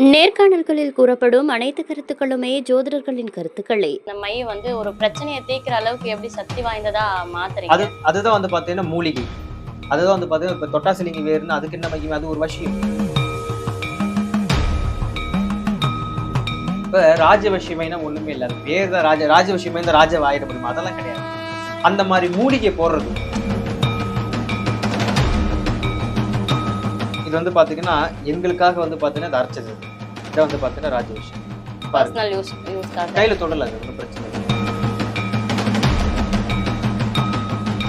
நேர்காணல்களில் கூறப்படும் அனைத்து கருத்துக்களுமே ஜோதிடர்களின் கருத்துக்களே. இந்த மை வந்து ஒரு பிரச்சனையை தீர்க்கிற அளவுக்கு எப்படி சக்தி வாய்ந்ததா மாத்துறீங்க? அது அதுதான் வந்து பார்த்தீங்கன்னா மூலிகை. அதுதான் வந்து பார்த்தீங்கன்னா இப்போ தொட்டாசிலிங்கி வேறுன்னு அதுக்கு என்ன மகிமை அது ஒரு விஷயம் இப்போ ராஜவசியமைனா ஒண்ணுமே இல்லை. பேர் தான் ராஜ ராஜவசியமை இந்த ராஜ ஆயிட முடியுமா? அதெல்லாம் கிடையாது. அந்த மாதிரி மூலிகை போடுறது. இது வந்து பாத்தீங்கன்னா எங்களுக்காக வந்து பாத்தீங்கன்னா இது அரைச்சது இதை வந்து பாத்தீங்கன்னா ராஜவசியம் பாருங்க. பர்சனல் யூஸ் யூஸ்க்காக கையில தொடல அது ஒன்றும் பிரச்சனை இல்லை.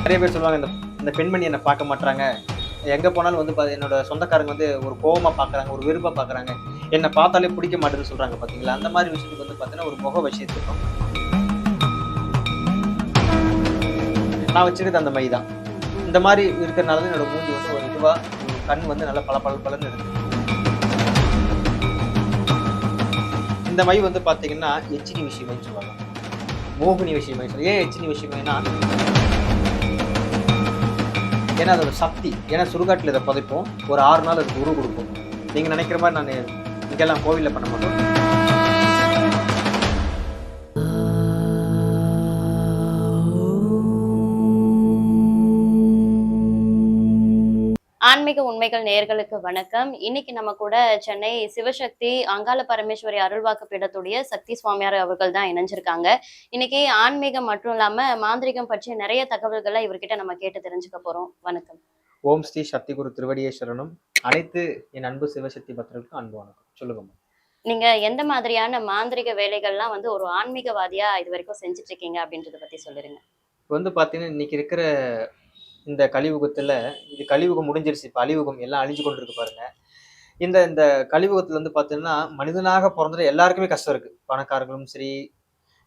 நிறைய பேர் சொல்லுவாங்க இந்த இந்த பெண்மணி என்னை பார்க்க மாட்டாங்க எங்க போனாலும் வந்து என்னோட சொந்தக்காரங்க வந்து ஒரு கோவமா பாக்குறாங்க ஒரு வெறுப்பா பாக்குறாங்க. என்னை பார்த்தாலே பிடிக்க மாட்டேன்னு சொல்றாங்க பாத்தீங்களா? அந்த மாதிரி விஷயத்துக்கு வந்து பாத்தீங்கன்னா ஒரு முக விஷயத்துக்கும் நான் வச்சிருக்கிறது அந்த மை தான் இந்த மாதிரி இருக்கிறனால என்னோட மூஞ்சி வந்து ஒரு இதுவா ஒரு கண் வந்து நல்லா பல பல பலன்னு இருக்கு. இந்த மை வந்து பார்த்தீங்கன்னா எச்சினி விஷயம்னு சொல்லுவாங்க. மோகினி விஷயம் சொல்லுவாங்க. ஏன் எச்சினி விஷயமேனா ஏன்னா அதோட சக்தி. ஏன்னா சுடுகாட்டில் இதை புதைப்போம். ஒரு ஆறு நாள் அதுக்கு உரு கொடுப்போம் நீங்கள் நினைக்கிற மாதிரி நான் இங்கெல்லாம் கோவிலில் பண்ண மாட்டோம். ஆன்மீக உண்மைகள் நேர்களுக்கு வணக்கம். இன்னைக்கு நம்ம கூட சென்னை சிவசக்தி அங்காள பரமேஸ்வரி அருள்வாக்கு பீடத்துடைய சக்தி சுவாமியார் அவர்கள் தான் இணைஞ்சிருக்காங்க. இன்னைக்கு ஆன்மீகம் மட்டும் இல்லாம மாந்திரிகம் பற்றிய நிறைய தகவல்களை இவர்கிட்ட நம்ம கேட்டு தெரிஞ்சுக்க போறோம். வணக்கம். ஓம் ஸ்ரீ சக்தி குரு திருவடியே சரணம். அனைத்து என் அன்பு சிவசக்தி பக்தர்களுக்கும் அன்பு வணக்கம். சொல்லுங்கம்மா நீங்க எந்த மாதிரியான மாந்திரிக வேலைகள்லாம் வந்து ஒரு ஆன்மீகவாதியா இது வரைக்கும் செஞ்சுட்டு இருக்கீங்க அப்படின்றத பத்தி சொல்லிருங்க இப்போ வந்து பார்த்தீங்கன்னா இன்னைக்கு இருக்கிற இந்த கலியுகத்துல இது கலியுகம் முடிஞ்சிருச்சு. இப்போ அழிவுகம் எல்லாம் அழிஞ்சு கொண்டு இருக்கு பாருங்க. இந்த இந்த கழிவுகத்தில் வந்து பார்த்தீங்கன்னா மனிதனாக பிறந்தது எல்லாருக்குமே கஷ்டம் இருக்கு. பணக்காரர்களும் சரி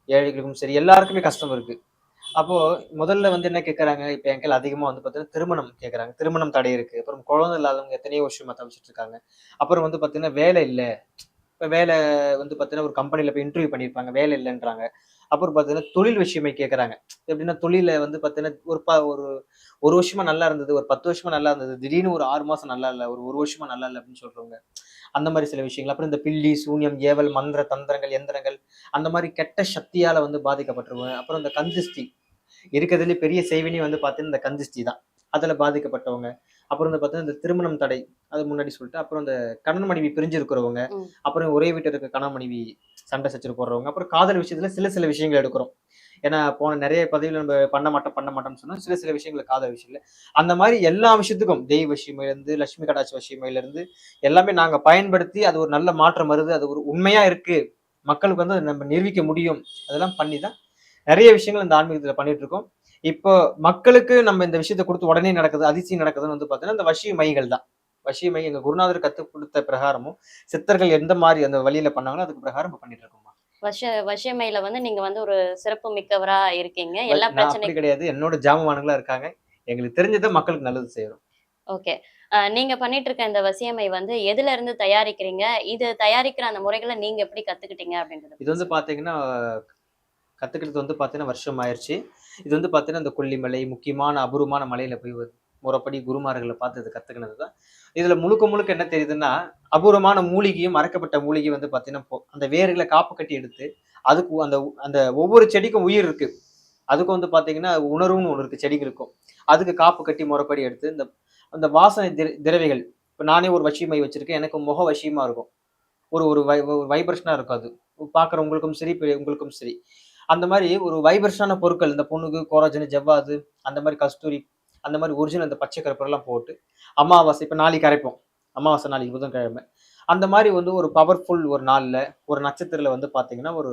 ஏழைகளுக்கும் சரி எல்லாருக்குமே கஷ்டம் இருக்கு. அப்போது முதல்ல வந்து என்ன கேட்குறாங்க இப்போ என் கையில் வந்து பார்த்தீங்கன்னா திருமணம் கேட்குறாங்க திருமணம் தடை இருக்கு. அப்புறம் குழந்தை இல்லாதவங்க எத்தனையோ வருஷமாக தவிச்சிட்டு இருக்காங்க. அப்புறம் வந்து பார்த்தீங்கன்னா வேலை இல்லை. இப்போ வேலை வந்து பார்த்தீங்கன்னா ஒரு கம்பெனியில் போய் இன்டர்வியூ பண்ணியிருப்பாங்க வேலை இல்லைன்றாங்க. அப்புறம் பார்த்தீங்கன்னா தொழில் விஷயமே கேட்குறாங்க எப்படின்னா தொழில வந்து பார்த்தீங்கன்னா ஒரு ப ஒரு ஒரு வருஷமா நல்லா இருந்தது ஒரு பத்து வருஷமா நல்லா இருந்தது திடீர்னு ஒரு ஆறு மாசம் நல்லா இல்லை ஒரு ஒரு வருஷமா நல்லா இல்லை அப்படின்னு சொல்றவங்க. அந்த மாதிரி சில விஷயங்கள். அப்புறம் இந்த பில்லி சூன்யம் ஏவல் மந்திர தந்திரங்கள் எந்திரங்கள் அந்த மாதிரி கெட்ட சக்தியால வந்து பாதிக்கப்பட்டிருவாங்க. அப்புறம் இந்த கந்திஸ்தி இருக்கிறதுலே பெரிய செய்வினி வந்து பார்த்தீங்கன்னா இந்த கந்திஸ்தி தான். அதில் பாதிக்கப்பட்டவங்க. அப்புறம் வந்து பார்த்தீங்கன்னா இந்த திருமணம் தடை அது முன்னாடி சொல்லிட்டு அப்புறம் இந்த கணவன் மனைவி பிரிஞ்சு இருக்கிறவங்க ம். அப்புறம் ஒரே வீட்டில் இருக்க கணவன் மனைவி சண்டை சச்சரவு போடுறவங்க அப்புறம் காதல் விஷயத்துல சில சில விஷயங்கள் எடுக்கிறோம். ஏன்னா போன நிறைய பதவியில் நம்ம பண்ண மாட்டோம் பண்ண மாட்டோம்னு சொன்னா சில சில விஷயங்கள் காதல் விஷயங்கள் அந்த மாதிரி எல்லா விஷயத்துக்கும் தெய்வ விஷயமையில இருந்து லட்சுமி கடாட்சி விஷயமையில இருந்து எல்லாமே நாங்க பயன்படுத்தி அது ஒரு நல்ல மாற்றம் வருது அது ஒரு உண்மையா இருக்கு. மக்களுக்கு வந்து அதை நம்ம நிரூபிக்க முடியும். அதெல்லாம் பண்ணி தான் நிறைய விஷயங்கள் இந்த ஆன்மீகத்துல பண்ணிட்டு இருக்கோம். இப்போ மக்களுக்கு நம்ம இந்த விஷயத்தை கொடுத்து உடனே நடக்குது அதிசயம் நடக்குதுன்னு வந்து பார்த்தீங்கன்னா இந்த வசிய மைகள் தான். வசிய மை எங்க குருநாதர் கற்றுக் கொடுத்த பிரகாரமும் சித்தர்கள் எந்த மாதிரி அந்த வழியில பண்ணாங்களோ அதுக்கு பிரகாரம் நம்ம பண்ணிட்டு இருக்கோம் வஷ வஷமையில வந்து நீங்க வந்து ஒரு சிறப்பு மிக்கவரா இருக்கீங்க. எல்லா பிரச்சனைக்கும் கிடையாது. என்னோட ஜாமமானங்களா இருக்காங்க. எங்களுக்கு தெரிஞ்சதை மக்களுக்கு நல்லது செய்யறோம். ஓகே. நீங்க பண்ணிட்டு இருக்க இந்த வசியமை வந்து எதுல இருந்து தயாரிக்கிறீங்க? இது தயாரிக்கிற அந்த முறைகளை நீங்க எப்படி கத்துக்கிட்டீங்க அப்படின்றது. இது வந்து பாத்தீங்கன்னா கத்துக்கிறது வந்து பார்த்தீங்கன்னா வருஷம் ஆயிடுச்சு இது வந்து பார்த்தீங்கன்னா இந்த கொல்லிமலை முக்கியமான அபூர்வமான மலையில் போய் முறைப்படி குருமார்களை பார்த்து இது கற்றுக்கினது தான் இதில் முழுக்க முழுக்க என்ன தெரியுதுன்னா அபூர்வமான மூலிகையும் மறைக்கப்பட்ட மூலிகை வந்து பார்த்தீங்கன்னா அந்த வேர்களை காப்பு கட்டி எடுத்து அதுக்கு அந்த அந்த ஒவ்வொரு செடிக்கும் உயிர் இருக்குது அதுக்கும் வந்து பார்த்தீங்கன்னா உணர்வுன்னு ஒன்று இருக்குது செடிகளுக்கும் அதுக்கு காப்பு கட்டி முறைப்படி எடுத்து இந்த அந்த வாசனை திர- திரவிகள் இப்போ நானே ஒரு வசியமை வச்சுருக்கேன் எனக்கு முக வசியமாக இருக்கும். ஒரு ஒரு வை ஒரு வைப்ரேஷனாக இருக்கும் அது. பார்க்குறவங்களுக்கும் சரி உங்களுக்கும் சரி. அந்த மாதிரி ஒரு வைப்ரேஷனான பொருட்கள் இந்த பொண்ணுக்கு கோராஜன் ஜவ்வாது அந்த மாதிரி கஸ்தூரி அந்த மாதிரி ஒரிஜினல் அந்த பச்சை கருப்பெல்லாம் போட்டு அமாவாசை இப்போ நாளைக்கு அரைப்போம். அமாவாசை நாளைக்கு புதன்கிழமை. அந்த மாதிரி வந்து ஒரு பவர்ஃபுல் ஒரு நாளில் ஒரு நட்சத்திரத்தில் வந்து பார்த்தீங்கன்னா ஒரு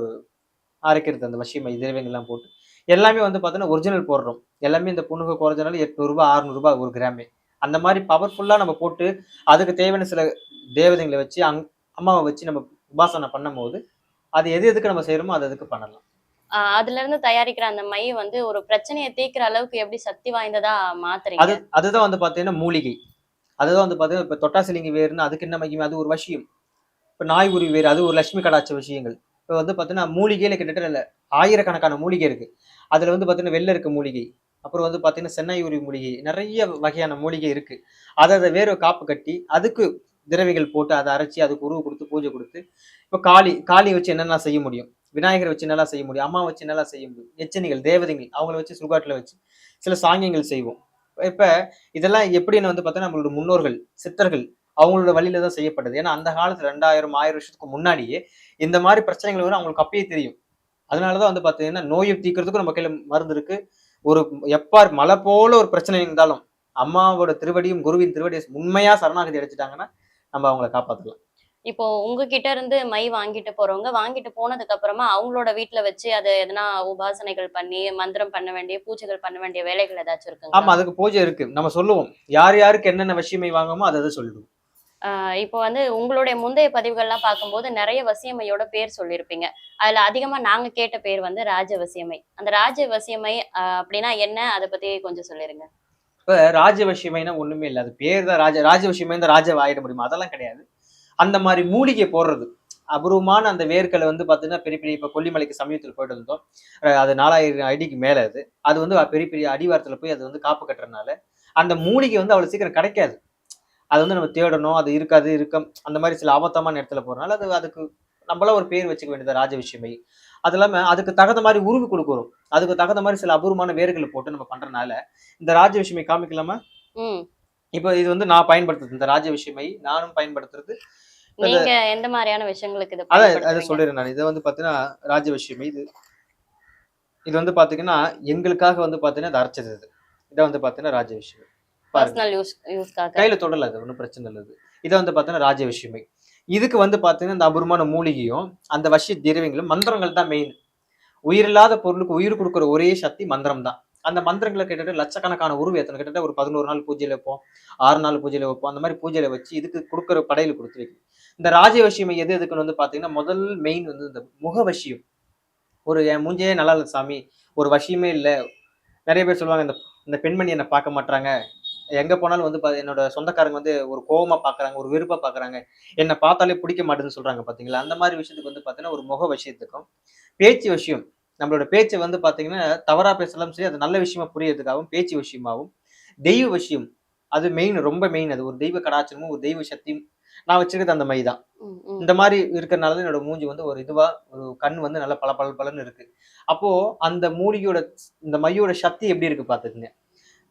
அரைக்கிறது அந்த வசியமை திரவியங்கள்லாம் போட்டு எல்லாமே வந்து பார்த்தீங்கன்னா ஒரிஜினல் போடுறோம். எல்லாமே இந்த பொண்ணுக்கு குறைஞ்சனால எட்நூறுபா அறுநூறுபா ஒரு கிராமே. அந்த மாதிரி பவர்ஃபுல்லாக நம்ம போட்டு அதுக்கு தேவையான சில தேவதைங்களை வச்சு அங் அம்மாவை வச்சு நம்ம உபாசனை பண்ணும்போது அது எது எதுக்கு நம்ம செய்கிறோமோ அது அதுக்கு பண்ணலாம். அதுல இருந்து தயாரிக்கிற அந்த மை வந்து ஒரு பிரச்சனையை தீர்க்கிற அளவுக்கு எப்படி சக்தி வாய்ந்ததா அது அதுதான் வந்து பார்த்தீங்கன்னா மூலிகை. அதுதான் வந்து பார்த்தீங்கன்னா இப்போ தொட்டாசிலிங்கி வேறுன்னு அதுக்கு என்ன மகிமை அது ஒரு விஷயம். இப்போ நாய் உருவி வேறு அது ஒரு லட்சுமி கடாட்ச விஷயங்கள். இப்போ வந்து பார்த்தீங்கன்னா மூலிகையில கிட்டத்தட்ட ஆயிரக்கணக்கான மூலிகை இருக்கு. அதுல வந்து பார்த்தீங்கன்னா வெள்ளை இருக்க மூலிகை. அப்புறம் வந்து பார்த்தீங்கன்னா சென்னை உருவி மூலிகை. நிறைய வகையான மூலிகை இருக்கு. அதை அதை வேறு காப்பு கட்டி அதுக்கு திரவிகள் போட்டு அதை அரைச்சி அதுக்கு உருவு கொடுத்து பூஜை கொடுத்து இப்போ காளி காளி வச்சு என்னென்ன செய்ய முடியும்? விநாயகரை வச்சு நல்லா செய்ய முடியும் அம்மா வச்சு நல்லா செய்ய முடியும் எச்சனிகள் தேவதைகள் அவங்கள வச்சு சுடுகாட்டில் வச்சு சில சாங்கியங்கள் செய்வோம். இப்போ இதெல்லாம் எப்படின்னு வந்து பார்த்தோன்னா நம்மளோட முன்னோர்கள் சித்தர்கள் அவங்களோட வழியில தான் செய்யப்பட்டது. ஏன்னா அந்த காலத்துல ரெண்டாயிரம் ஆயிரம் வருஷத்துக்கு முன்னாடியே இந்த மாதிரி பிரச்சனைகள் வரும் அவங்களுக்கு அப்பயே தெரியும். அதனாலதான் வந்து பார்த்தீங்கன்னா நோயை தீக்கிறதுக்கும் நம்ம கையில மருந்து இருக்கு. ஒரு எப்பார் மலை போல ஒரு பிரச்சனை இருந்தாலும் அம்மாவோட திருவடியும் குருவின் திருவடியும் உண்மையா சரணாகதி அடைச்சிட்டாங்கன்னா நம்ம அவங்கள காப்பாற்றலாம் இப்போ உங்ககிட்ட இருந்து மை வாங்கிட்டு போறவங்க வாங்கிட்டு போனதுக்கு அப்புறமா அவங்களோட வீட்ல வச்சு அது எதனா உபாசனைகள் பண்ணி மந்திரம் பண்ண வேண்டிய பூஜைகள் பண்ண வேண்டிய வேலைகள் ஏதாச்சும் ஆமா இருக்குங்களா அதுக்கு பூஜை இருக்கு. நம்ம சொல்லுவோம். யார் யாருக்கு என்னென்ன விஷயமை வாங்குமோ அதை அதை சொல்லிடுவோம் ஆஹ் இப்போ வந்து உங்களுடைய முந்தைய பதிவுகள்லாம் பார்க்கும்போது நிறைய வசியமையோட பேர் சொல்லியிருப்பீங்க. அதுல அதிகமா நாங்க கேட்ட பேர் வந்து ராஜ வசியமை. அந்த ராஜ வசியமை அப்படின்னா என்ன? அதை பத்தி கொஞ்சம் சொல்லிருங்க. இப்ப ராஜவசியமைனா ஒண்ணுமே இல்லை. அது பேர் தான் ராஜ ராஜவசியமை இந்த ராஜ ஆயிட முடியுமா? அதெல்லாம் கிடையாது. அந்த மாதிரி மூலிகை போடுறது. அபூர்வமான அந்த வேர்க்களை வந்து பார்த்தீங்கன்னா பெரிய பெரிய இப்போ கொல்லிமலைக்கு சமயத்தில் போயிட்டு இருந்தோம் அது நாலாயிரம் அடிக்கு மேலே அது. அது வந்து பெரிய பெரிய அடிவாரத்தில் போய் அது வந்து காப்பு கட்டுறதுனால அந்த மூலிகை வந்து அவ்வளோ சீக்கிரம் கிடைக்காது. அது வந்து நம்ம தேடணும் அது இருக்காது இருக்க அந்த மாதிரி சில ஆபத்தமான இடத்துல போறதுனால அது அதுக்கு நம்மளா ஒரு பேர் வச்சுக்க வேண்டியது ராஜ விஷயமை அது இல்லாம அதுக்கு தகுந்த மாதிரி உருவி கொடுக்குறோம் அதுக்கு தகுந்த மாதிரி சில அபூர்வமான வேர்களை போட்டு நம்ம பண்றதுனால இந்த ராஜ விஷயமை காமிக்கலாமா இப்போ இது வந்து நான் பயன்படுத்துறது இந்த ராஜ விஷயமை நானும் பயன்படுத்துறது நீங்க எந்த மாதிரியான விஷயங்களுக்கு இதை அத அதை? சொல்லிடுறேன் நான். இதை வந்து பாத்தீங்கன்னா ராஜ விஷயமை இது. இது வந்து பாத்தீங்கன்னா எங்களுக்காக வந்து பாத்தீங்கன்னா இது அரைச்சது இது. இதை வந்து பாத்தீங்கன்னா ராஜ விஷயம் பர்சனல் யூஸ் யூஸ்க்காக கையில தொடல அது ஒன்றும் பிரச்சனை இல்லை இது. இதை வந்து பாத்தீங்கன்னா ராஜ விஷயமை இதுக்கு வந்து பாத்தீங்கன்னா இந்த அபூர்வமான மூலிகையும் அந்த வசிய திரவியங்களும் மந்திரங்கள் தான் மெயின் உயிரில்லாத பொருளுக்கு உயிர் கொடுக்குற ஒரே சக்தி மந்திரம் தான். அந்த மந்திரங்களை கிட்டத்தட்ட லட்சக்கணக்கான உருவம் எத்தனை கிட்டத்தட்ட ஒரு பதினோரு நாள் பூஜையில வைப்போம். ஆறு நாள் பூஜையில வைப்போம். அந்த மாதிரி பூஜையில வச்சு இதுக்கு கொடுக்குற படையில கொடுத்து வைக்கணும். இந்த ராஜவசியம் எது எதுக்குன்னு வந்து பார்த்தீங்கன்னா முதல் மெயின் வந்து இந்த முகவசியம். ஒரு என் மூஞ்சே நல்லா இல்லை சாமி. ஒரு வசியமே இல்லை. நிறைய பேர் சொல்லுவாங்க இந்த இந்த பெண்மணி என்னை பார்க்க மாட்டாங்க எங்கே போனாலும் வந்து பா- என்னோட சொந்தக்காரங்க வந்து ஒரு கோவமாக பார்க்குறாங்க ஒரு வெறுப்பா பார்க்குறாங்க என்னை பார்த்தாலே பிடிக்க மாட்டேதுன்னு சொல்கிறாங்க பார்த்தீங்களா அந்த மாதிரி விஷயத்துக்கு வந்து பார்த்தீங்கன்னா ஒரு முக விஷயத்துக்கும் பேச்சு விஷயம் நம்மளோட பேச்சை வந்து பார்த்தீங்கன்னா தவறா பேசலாம் சரி அது நல்ல விஷயமா புரியறதுக்காகவும் பேச்சு விஷயமாகவும் தெய்வ விஷயம் அது மெயின் ரொம்ப மெயின் அது. ஒரு தெய்வ கடாச்சாரமும் ஒரு தெய்வ சக்தியும் நான் வச்சிருக்கிறது அந்த மை தான். இந்த மாதிரி இருக்கிறனால என்னோட மூஞ்சி வந்து ஒரு இதுவா ஒரு கண் வந்து நல்லா பல பல பலன்னு இருக்கு. அப்போ அந்த மூலிகையோட இந்த மையோட சக்தி எப்படி இருக்கு பாத்துக்குங்க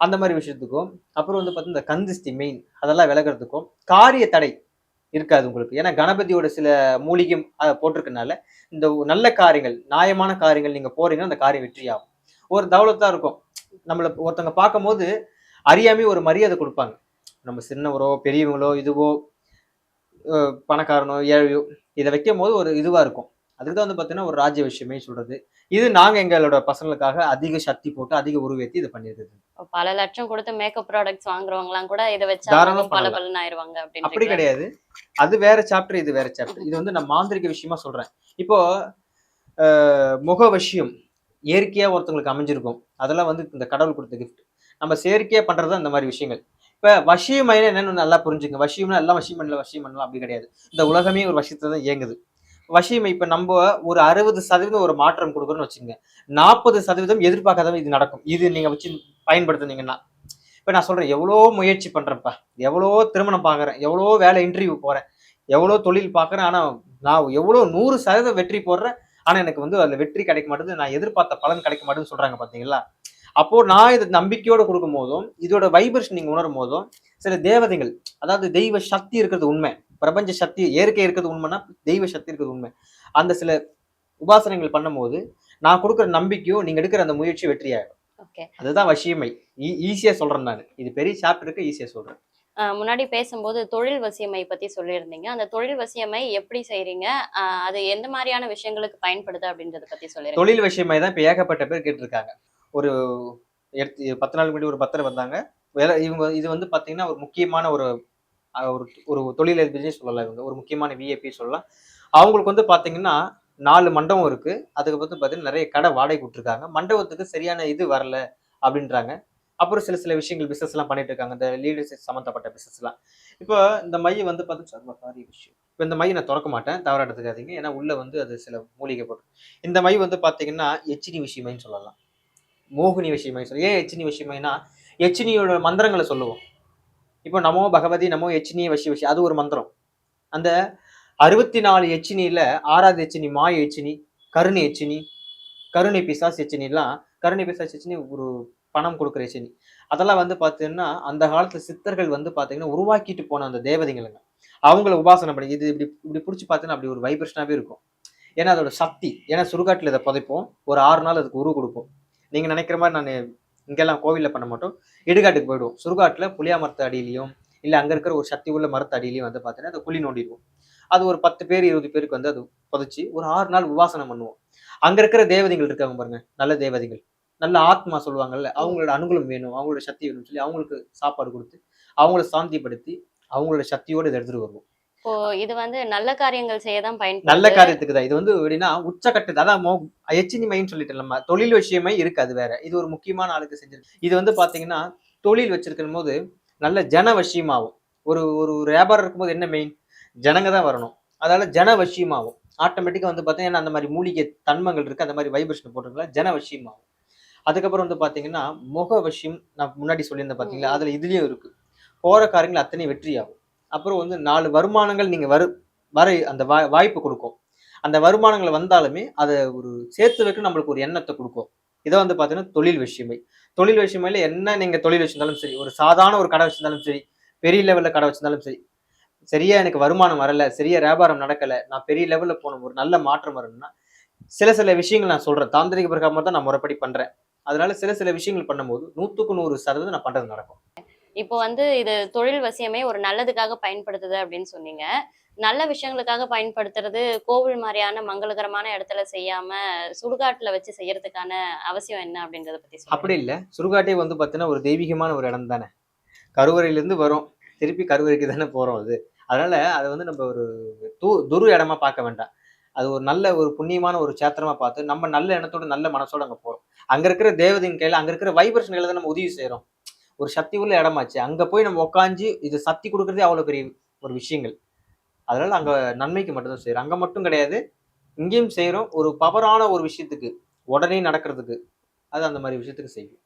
அந்த மாதிரி விஷயத்துக்கும் அப்புறம் வந்து பார்த்தீங்கன்னா இந்த கந்திஸ்தி மெயின் அதெல்லாம் விலகிறதுக்கும் காரிய தடை இருக்காது உங்களுக்கு. ஏன்னா கணபதியோட சில மூலிகை போட்டிருக்கனால இந்த நல்ல காரியங்கள் நியாயமான காரியங்கள் நீங்க போறீங்கன்னா அந்த காரியம் வெற்றியாகும். ஒரு தௌலத்தா இருக்கும். நம்மளை ஒருத்தவங்க பார்க்கும்போது அறியாமே ஒரு மரியாதை கொடுப்பாங்க. நம்ம சின்னவரோ பெரியவங்களோ இதுவோ பணக்காரனோ ஏழையோ இதை வைக்கும் போது ஒரு இதுவா இருக்கும். அதுக்கு தான் வந்து பார்த்தீங்கன்னா ஒரு ராஜ்ய விஷயமே சொல்றது. இது நாங்க எங்களோட பசங்களுக்காக அதிக சக்தி போட்டு அதிக உருவேத்தி இது பண்ணியிருக்குது பல லட்சம் கொடுத்து மேக்கப் ப்ராடக்ட்ஸ் வாங்குறவங்க எல்லாம் கூட இதை வச்சா தாராளமா பல. பலன் ஆயிருவாங்க அப்படி கிடையாது. அது வேற சாப்டர் இது வேற சாப்டர் இது வந்து நான் மாந்திரிக விஷயமா சொல்றேன். இப்போ முக விஷயம் இயற்கையா ஒருத்தவங்களுக்கு அமைஞ்சிருக்கும். அதெல்லாம் வந்து இந்த கடவுள் கொடுத்த கிஃப்ட் நம்ம செயற்கையா பண்றது தான் இந்த மாதிரி விஷயங்கள். இப்ப வசியம் என்னன்னு நல்லா புரிஞ்சுங்க வசியம்னா எல்லாம் வசியம் பண்ணல வசியம் பண்ணலாம் அப்படி கிடையாது. இந்த உலகமே ஒரு வசியத்துல தான் இயங்குது. வசியம் இப்ப நம்ம ஒரு அறுபது சதவீதம் ஒரு மாற்றம் கொடுக்குறோம்னு வச்சுங்க நாற்பது சதவீதம் எதிர்பார்க்காத இது நடக்கும். இது நீங்க வச்சு பயன்படுத்துனீங்கன்னா. இப்ப நான் சொல்றேன் எவ்வளோ முயற்சி பண்றேன்ப்பா எவ்வளோ திருமணம் பார்க்குறேன் எவ்வளோ வேலை இன்டர்வியூ போறேன். எவ்வளோ தொழில் பார்க்குறேன் ஆனா நான் எவ்வளோ நூறு சதவீதம் வெற்றி போடுறேன். ஆனா எனக்கு வந்து அதில் வெற்றி கிடைக்க மாட்டேது நான் எதிர்பார்த்த பலன் கிடைக்க மாட்டேன்னு சொல்றாங்க பாத்தீங்களா? அப்போ நான் இது நம்பிக்கையோட கொடுக்கும் போதும் இதோட வைப்ரேஷன் நீங்க உணரும் போதும் சில தேவதைகள் அதாவது தெய்வ சக்தி இருக்கிறது உண்மை. பிரபஞ்ச சக்தி இயற்கை இருக்கிறது உண்மைன்னா தெய்வ சக்தி இருக்கிறது உண்மை. அந்த சில உபாசனைகள் பண்ணும்போது நான் கொடுக்குற நம்பிக்கையும் நீங்க எடுக்கிற அந்த முயற்சி வெற்றியாகும் ஓகே அதுதான் வசியமை. ஈஸியா சொல்றேன் நான். இது பெரிய சாப்டருக்கு ஈஸியா சொல்றேன். முன்னாடி பேசும்போது தொழில் வசியமை பத்தி சொல்லியிருந்தீங்க. அந்த தொழில் வசியமை எப்படி செய்றீங்க? ஆஹ் அது எந்த மாதிரியான விஷயங்களுக்கு பயன்படுது அப்படின்றத பத்தி சொல்லிருங்க தொழில் விஷயமே தான் இப்போ ஏகப்பட்ட பேர் கேட்டிருக்காங்க. ஒரு எடுத்து பத்து நாள் முன்னாடி ஒரு பத்திரம் வந்தாங்க. வேலை இவங்க இது வந்து பார்த்தீங்கன்னா ஒரு முக்கியமான ஒரு ஒரு ஒரு தொழிலதிபதினே சொல்லலாம் இவங்க. ஒரு முக்கியமான விஐபி சொல்லலாம். அவங்களுக்கு வந்து பார்த்தீங்கன்னா நாலு மண்டபம் இருக்கு. அதுக்கு வந்து பார்த்தீங்கன்னா நிறைய கடை வாடகை விட்டுருக்காங்க மண்டபத்துக்கு சரியான இது வரல அப்படின்றாங்க. அப்புறம் சில சில விஷயங்கள் பிசினஸ் எல்லாம் பண்ணிட்டு இருக்காங்க. இந்த லீடர்ஷிப் சம்மந்தப்பட்ட பிசினஸ் எல்லாம். இப்போ இந்த மைய வந்து பார்த்து விஷயம். இப்போ இந்த மைய நான் திறக்க மாட்டேன். தவறா எடுத்துக்காதீங்க. ஏன்னா உள்ள வந்து அது சில மூலிகை போட்டு. இந்த மை வந்து பார்த்தீங்கன்னா எச்சினி விஷயமைன்னு சொல்லலாம். மோகினி விஷயமாய் சொல்லி ஏன் எச்சினி விஷயமாய்னா எச்சினியோட மந்திரங்களை சொல்லுவோம். இப்போ நமோ பகவதி நமோ எச்சினிய வசி விஷயம் அது ஒரு மந்திரம். அந்த அறுபத்தி நாலு எச்சினியில் ஆறாவது எச்சினி மாய எச்சினி கருணை எச்சினி கருணை பிசாஸ் எச்சினிலாம் கருணை பிசாஸ் எச்சினி ஒரு பணம் கொடுக்குற எச்சினி. அதெல்லாம் வந்து பார்த்தீங்கன்னா அந்த காலத்துல சித்தர்கள் வந்து பார்த்தீங்கன்னா உருவாக்கிட்டு போன அந்த தேவதைங்களுங்க அவங்கள உபாசனை பண்ணி இது இப்படி இப்படி பிடிச்சி பார்த்தீங்கன்னா அப்படி ஒரு வைப்ரேஷனாகவே இருக்கும். ஏன்னா அதோட சக்தி ஏன்னா சுடுகாட்டில் இதை புதைப்போம். ஒரு ஆறு நாள் அதுக்கு உரு கொடுப்போம். நீங்கள் நினைக்கிற மாதிரி நான் இங்கெல்லாம் கோவிலில் பண்ண மாட்டோம். இடுகாட்டுக்கு போயிடுவோம். சுடுகாட்டில் புளியா மரத்து அடியிலையும் இல்லை அங்கே இருக்கிற ஒரு சக்தி உள்ள மரத்து அடியிலையும் வந்து பார்த்தீங்கன்னா அதை குழி நோண்டிடுவோம். அது ஒரு பத்து பேர் இருபது பேருக்கு வந்து அது புதைச்சி ஒரு ஆறு நாள் உபாசனம் பண்ணுவோம். அங்கே இருக்கிற தேவதைகள் இருக்காங்க பாருங்க நல்ல தேவதைகள். நல்ல ஆத்மா சொல்லுவாங்கல்ல அவங்களோட அனுகூலம் வேணும் அவங்களோட சக்தி வேணும்னு சொல்லி அவங்களுக்கு சாப்பாடு கொடுத்து அவங்கள சாந்திப்படுத்தி அவங்களோட சக்தியோடு இதை எடுத்துகிட்டு வருவோம். இப்போ இது வந்து நல்ல காரியங்கள் செய்ய தான் பயன்படுது. நல்ல காரியத்துக்கு தான் இது வந்து எப்படின்னா உச்சக்கட்டு அதான் மோ எச்சினி மைன்னு சொல்லிட்டு நம்ம. தொழில் விஷயமே இருக்கு அது வேற. இது ஒரு முக்கியமான ஆளுக்கு செஞ்சிருக்கு. இது வந்து பாத்தீங்கன்னா தொழில் வச்சிருக்கும் போது நல்ல ஜன வசியமாகும். ஒரு ஒரு வியாபாரம் இருக்கும்போது என்ன மெயின் ஜனங்க தான் வரணும். அதனால ஜன வசியமாகும். ஆட்டோமேட்டிக்கா வந்து பாத்தீங்கன்னா அந்த மாதிரி மூலிகை தன்மங்கள் இருக்கு. அந்த மாதிரி வைப்ரேஷன் போட்டிருக்கலாம் ஜன வசியமாகும். அதுக்கப்புறம் வந்து பாத்தீங்கன்னா முக வசியம் நான் முன்னாடி சொல்லியிருந்தேன் பாத்தீங்களா? அதுல இதுலயும் இருக்கு. போற காரியங்கள் அத்தனை வெற்றியாகும். அப்புறம் வந்து நாலு வருமானங்கள் நீங்க வரு வர அந்த வாய் வாய்ப்பு கொடுக்கும். அந்த வருமானங்கள் வந்தாலுமே அதை ஒரு சேர்த்து வைக்க நம்மளுக்கு ஒரு எண்ணத்தை கொடுக்கும். இதை வந்து பார்த்தீங்கன்னா தொழில் விஷயமை தொழில் விஷயமையில என்ன நீங்க தொழில் வச்சிருந்தாலும் சரி ஒரு சாதாரண ஒரு கடை வச்சிருந்தாலும் சரி பெரிய லெவல்ல கடை வச்சிருந்தாலும் சரி சரியா எனக்கு வருமானம் வரல சரியா வியாபாரம் நடக்கல நான் பெரிய லெவல்ல போன ஒரு நல்ல மாற்றம் வரணும்னா சில சில விஷயங்கள் நான் சொல்றேன். தாந்திரிக பிரகாரமா தான் நான் முறைப்படி பண்றேன். அதனால சில சில விஷயங்கள் பண்ணும்போது நூத்துக்கு நூறு சதவீதம் நான் பண்றது நடக்கும். இப்போ வந்து இது தொழில் வசியமே ஒரு நல்லதுக்காக பயன்படுத்துது அப்படின்னு சொன்னீங்க. நல்ல விஷயங்களுக்காக பயன்படுத்துறது கோவில் மாதிரியான மங்களகரமான இடத்துல செய்யாம சுடுகாட்டுல வச்சு செய்யறதுக்கான அவசியம் என்ன அப்படின்றத பத்தி அப்படி இல்லை. சுடுகாட்டே வந்து பாத்தீங்கன்னா ஒரு தெய்வீகமான ஒரு இடம் தானே. கருவறையிலேருந்து வரும். திருப்பி கருவறைக்கு தானே போகிறோம் அது. அதனால அதை வந்து நம்ம ஒரு து துரு இடமா பார்க்க வேண்டாம். அது ஒரு நல்ல ஒரு புண்ணியமான ஒரு சேத்திரமா பார்த்து நம்ம நல்ல எண்ணத்தோட நல்ல மனசோட அங்கே போகிறோம் அங்கே இருக்கிற தேவதையின் கையில் அங்கே இருக்கிற வைப்ரேஷன்களை தான் நம்ம உதவி செய்கிறோம் ஒரு சக்தி உள்ள இடமாச்சு. அங்கே போய் நம்ம உட்காந்து இது சக்தி கொடுக்குறதே அவ்வளோ பெரிய ஒரு விஷயங்கள். அதனால அங்கே நன்மைக்கு மட்டும்தான் செய்கிறோம் அங்கே மட்டும் கிடையாது. இங்கேயும் செய்கிறோம் ஒரு பவரான ஒரு விஷயத்துக்கு உடனே நடக்கிறதுக்கு அது அந்த மாதிரி விஷயத்துக்கு செய்யும்